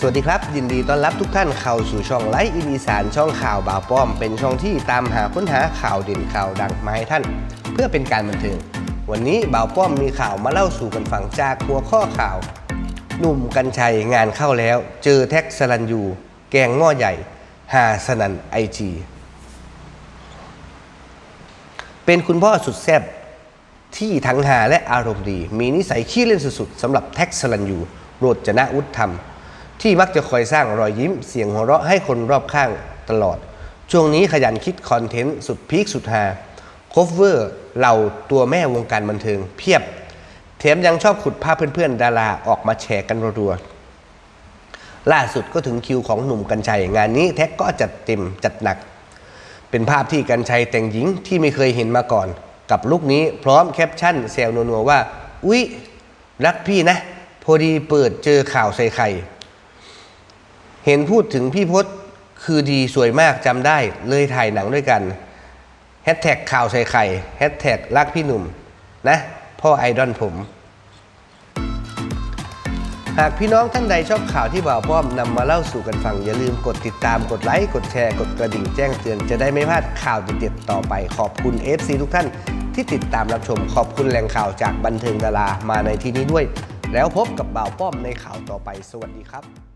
สวัสดีครับ ยินดีต้อนรับทุกท่านเข้าสู่ช่องไลฟ์อินอีสานช่องข่าวบ่าวป้อม เป็นช่องที่ตามหาค้นหาข่าวเด่นข่าวดังมาให้ท่าน เพื่อเป็นการบันเทิงวันนี้บ่าวป้อมมีข่าวมาเล่าสู่กันฟังจากหัวข้อข่าว หนุ่มกัญชัยงานเข้าแล้ว เจอแท็กสลันยู แกงหม้อใหญ่หาสนันไอจีเป็นคุณพ่อสุดแซ่บที่ทั้งหาและอารมณ์ดี มีนิสัยขี้เล่นสุดๆสำหรับแท็กสลันยูโรจนะวุฒธรรม ที่มักจะคอยสร้างรอยยิ้มเสียงหัวเราะให้คนรอบข้างตลอด ช่วงนี้ขยันคิดคอนเทนต์สุดพีคสุดฮาโคฟเวอร์เหล่าตัวแม่วงการบันเทิงเพียบแถมยังชอบขุดภาพเพื่อนๆ ดาราออกมาแชร์กันรัวๆล่าสุดก็ถึงคิวของหนุ่มกัญชัยงานนี้แท็กก็จัดเต็มจัดหนัก เป็นภาพที่กัญชัยแต่งหญิงที่ไม่เคยเห็นมาก่อน กับลุคนี้พร้อมแคปชั่นแซวนัวๆว่า อุ๊ย รักพี่นะ พอดีเปิดเจอข่าวใส่ไข่ เห็นพูดถึงพี่พศคือดีสวยมากจำได้ เลยถ่ายหนังด้วยกันแฮชแท็กข่าวใส่ไข่แฮชแท็กรักพี่หนุ่ม นะ พ่อไอดอลผม หากพี่น้องท่านใดชอบข่าวที่บ่าวป้อมนำมาเล่าสู่กันฟัง อย่าลืมกดติดตามกดไลค์กดแชร์ กดกระดิ่งแจ้งเตือนจะได้ไม่พลาดข่าวเด็ดๆต่อไปขอบคุณ FC ทุกท่านที่ติดตามรับชมขอบคุณแหล่งข่าวจากบันเทิงดารามาในที่นี้ด้วย แล้วพบกับบ่าวป้อมในข่าวต่อไปสวัสดีครับ